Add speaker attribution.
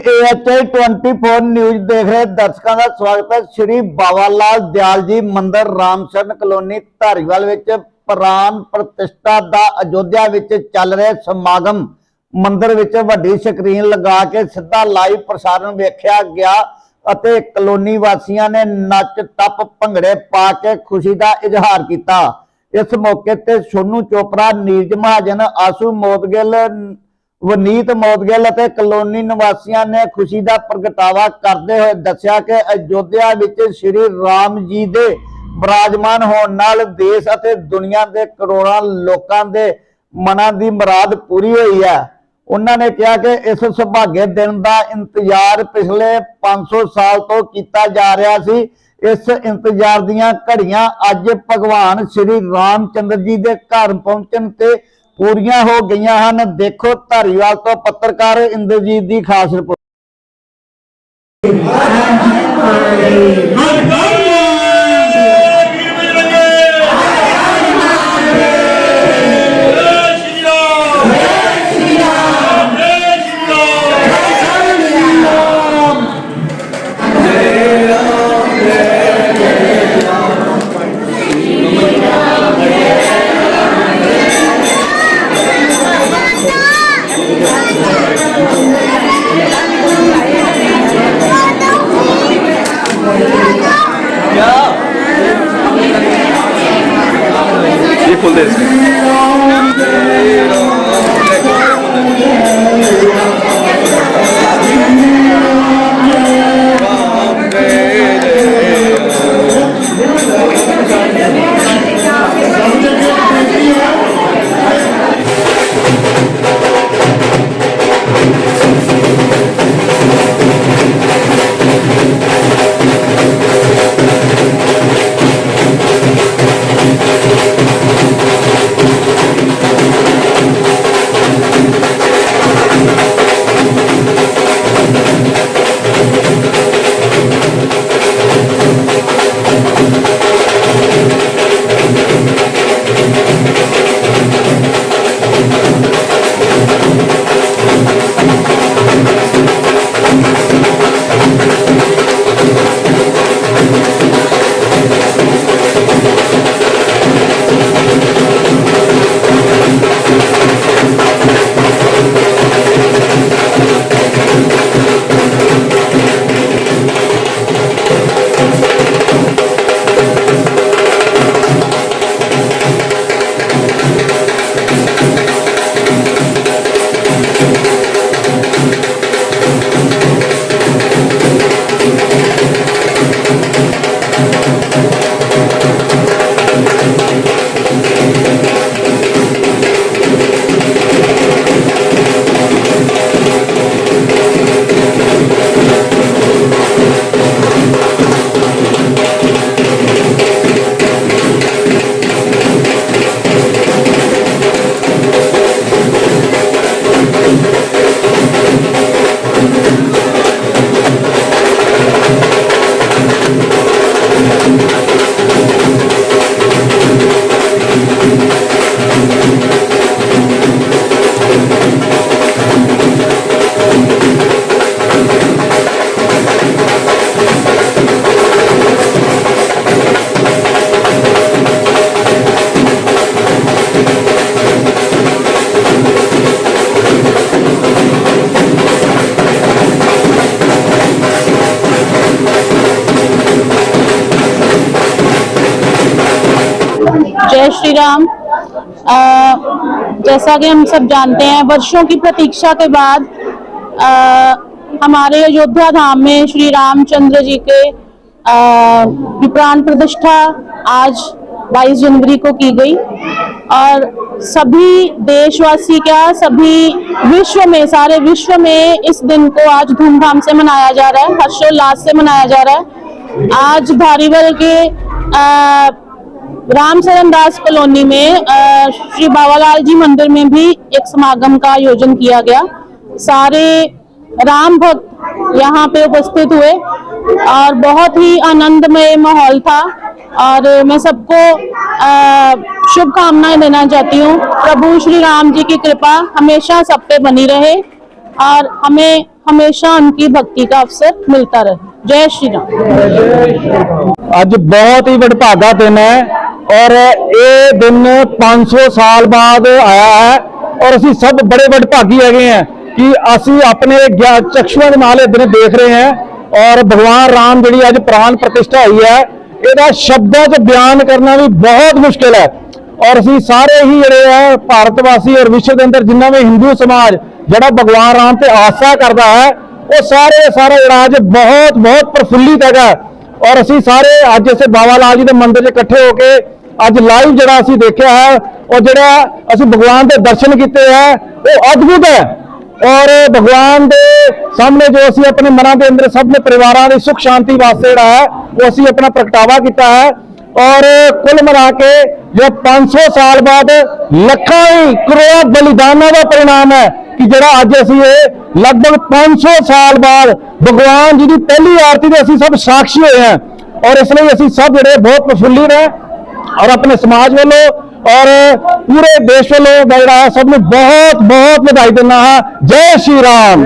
Speaker 1: ਏਐਚਆਈ 24 news ਦੇਖ ਰਹੇ ਦਰਸ਼ਕਾਂ ਦਾ ਸਵਾਗਤ ਹੈ। ਸ਼੍ਰੀ ਬਾਬਾ ਲਾਲ ਦਿਆਲ ਜੀ ਮੰਦਿਰ ਰਾਮਸ਼ਰਨ ਕਲੋਨੀ ਧਾਰੀਵਾਲ ਵਿੱਚ ਪ੍ਰਾਨ ਪ੍ਰਤਿਸ਼ਠਾ ਦਾ ਅਯੋਧਿਆ ਵਿੱਚ ਚੱਲ ਰਿਹਾ ਸਮਾਗਮ। ਮੰਦਿਰ ਵਿੱਚ ਵੱਡੀ ਸਕਰੀਨ ਲਗਾ ਕੇ ਸਿੱਧਾ ਲਾਈਵ ਪ੍ਰਸਾਰਣ ਵੇਖਿਆ ਗਿਆ ਅਤੇ ਕਲੋਨੀ ਵਾਸੀਆਂ ਨੇ ਨੱਚ ਟੱਪ ਭੰਗੜੇ ਪਾ ਕੇ ਖੁਸ਼ੀ ਦਾ ਇਜ਼ਹਾਰ ਕੀਤਾ। ਇਸ ਮੌਕੇ ਤੇ ਸੋਨੂ ਚੋਪੜਾ, ਨੀਰਜ ਮਹਾਜਨ, ਆਸੂ ਮੋਦਗਿਲ ਵਨੀਤ ਮੋਦਗਿਲ ਅਤੇ ਕਲੋਨੀ ਨਿਵਾਸੀਆਂ ਨੇ ਖੁਸ਼ੀ ਦਾ ਪ੍ਰਗਟਾਵਾ ਕਰਦੇ ਹੋਏ ਦੱਸਿਆ ਕਿ ਅਯੋਧਿਆ ਵਿੱਚ ਸ੍ਰੀ ਰਾਮ ਜੀ ਦੇ ਬਰਾਜਮਾਨ ਹੋਣ ਨਾਲ ਦੇਸ਼ ਅਤੇ ਦੁਨੀਆ ਦੇ ਕਰੋੜਾਂ ਲੋਕਾਂ ਦੇ ਮਨਾਂ ਦੀ ਮੁਰਾਦ ਪੂਰੀ ਹੋਈ ਹੈ। ਉਹਨਾਂ ਨੇ ਕਿਹਾ ਕਿ ਇਸ ਸੁਭਾਗੇ ਦਿਨ ਦਾ ਇੰਤਜ਼ਾਰ ਪਿਛਲੇ 500 ਸਾਲ ਤੋਂ ਕੀਤਾ ਜਾ ਰਿਹਾ ਸੀ। ਇਸ ਇੰਤਜ਼ਾਰ ਦੀਆਂ ਘੜੀਆਂ ਅੱਜ ਭਗਵਾਨ ਸ੍ਰੀ ਰਾਮ ਚੰਦਰ ਜੀ ਦੇ ਘਰ ਪਹੁੰਚਣ ਤੇ ਪੂਰੀਆਂ ਹੋ ਗਈਆਂ ਹਨ। ਦੇਖੋ ਧਾਰੀਵਾਲ ਤੋਂ ਪੱਤਰਕਾਰ ਇੰਦਰਜੀਤ ਦੀ ਖਾਸ ਰਿਪੋਰਟ।
Speaker 2: जय श्री राम अ, जैसा कि हम सब जानते हैं वर्षों की प्रतीक्षा के बाद अ, हमारे अयोध्या धाम में श्री रामचंद्र जी के प्राण प्रतिष्ठा आज 22 जनवरी को की गई। और सभी देशवासी क्या सभी विश्व में सारे विश्व में इस दिन को आज धूमधाम से मनाया जा रहा है हर्षोल्लास से मनाया जा रहा है। आज धारीवल के अ, राम शरण दास कॉलोनी में श्री बाबालाल जी मंदिर में भी एक समागम का आयोजन किया गया। सारे राम भक्त यहाँ पे उपस्थित हुए और बहुत ही आनंदमय माहौल था और मैं सबको शुभकामनाएँ देना चाहती हूँ। प्रभु श्री राम जी की कृपा हमेशा सब पे बनी रहे और हमें हमेशा उनकी भक्ति का अवसर मिलता रहे। जय श्री राम
Speaker 3: ਅੱਜ ਬਹੁਤ ਹੀ ਵਡਭਾਗਾ ਦਿਨ ਹੈ ਔਰ ਇਹ ਦਿਨ 500 ਸਾਲ ਬਾਅਦ ਆਇਆ ਹੈ ਔਰ ਅਸੀਂ ਸਭ ਬੜੇ ਵਡਭਾਗੀ ਹੈਗੇ ਹਾਂ ਕਿ ਅਸੀਂ ਆਪਣੇ ਗਿਆ- ਚਕਸ਼ੂਆਂ ਦੇ ਨਾਲ ਇਹ ਦਿਨ ਦੇਖ ਰਹੇ ਹਾਂ ਔਰ ਭਗਵਾਨ ਰਾਮ ਜਿਹੜੀ ਅੱਜ ਪ੍ਰਾਨ ਪ੍ਰਤਿਸ਼ਠਾ ਹੋਈ ਹੈ ਇਹਦਾ ਸ਼ਬਦਾਂ 'ਚ ਬਿਆਨ ਕਰਨਾ ਵੀ ਬਹੁਤ ਮੁਸ਼ਕਿਲ ਹੈ ਔਰ ਅਸੀਂ ਸਾਰੇ ਹੀ ਜਿਹੜੇ ਹੈ ਭਾਰਤ ਵਾਸੀ ਔਰ ਵਿਸ਼ਵ ਦੇ ਅੰਦਰ ਜਿੰਨਾ ਵੀ ਹਿੰਦੂ ਸਮਾਜ ਜਿਹੜਾ ਭਗਵਾਨ ਰਾਮ ਤੇ ਆਸਾ ਕਰਦਾ ਹੈ ਉਹ ਸਾਰੇ ਸਾਰਾ ਜਿਹੜਾ ਅੱਜ ਬਹੁਤ ਬਹੁਤ ਪ੍ਰਫੁੱਲਿਤ ਹੈਗਾ। ਔਰ ਅਸੀਂ ਸਾਰੇ ਅੱਜ ਇਸੇ ਬਾਬਾ ਲਾਲ ਜੀ ਦੇ ਮੰਦਿਰ 'ਚ ਇਕੱਠੇ ਹੋ ਕੇ ਅੱਜ ਲਾਈਵ ਜਿਹੜਾ ਅਸੀਂ ਦੇਖਿਆ ਹੈ, ਉਹ ਜਿਹੜਾ ਅਸੀਂ ਭਗਵਾਨ ਦੇ ਦਰਸ਼ਨ ਕੀਤੇ ਹੈ, ਉਹ ਅਦਭੁਤ ਹੈ। ਔਰ ਭਗਵਾਨ ਦੇ ਸਾਹਮਣੇ ਜੋ ਅਸੀਂ ਆਪਣੇ ਮਨਾਂ ਦੇ ਅੰਦਰ ਸਭ ਨੇ ਪਰਿਵਾਰਾਂ ਦੀ ਸੁਖ ਸ਼ਾਂਤੀ ਵਾਸਤੇ ਜਿਹੜਾ ਹੈ, ਉਹ ਅਸੀਂ ਆਪਣਾ ਪ੍ਰਗਟਾਵਾ ਕੀਤਾ ਹੈ। और कुल मिला के जो पाँच सौ साल बाद लखा ही करोड़ बलिदानों का परिणाम है कि जरा अज असी लगभग पाँच सौ साल बाद भगवान जी की पहली आरती के असी सब साक्षी हुए हैं। और इसलिए असी सब जो बहुत प्रफुल्लित हैं और अपने समाज वालों और पूरे देश वालों का जरा सबू बहुत बहुत बधाई देना हाँ। जय श्री राम।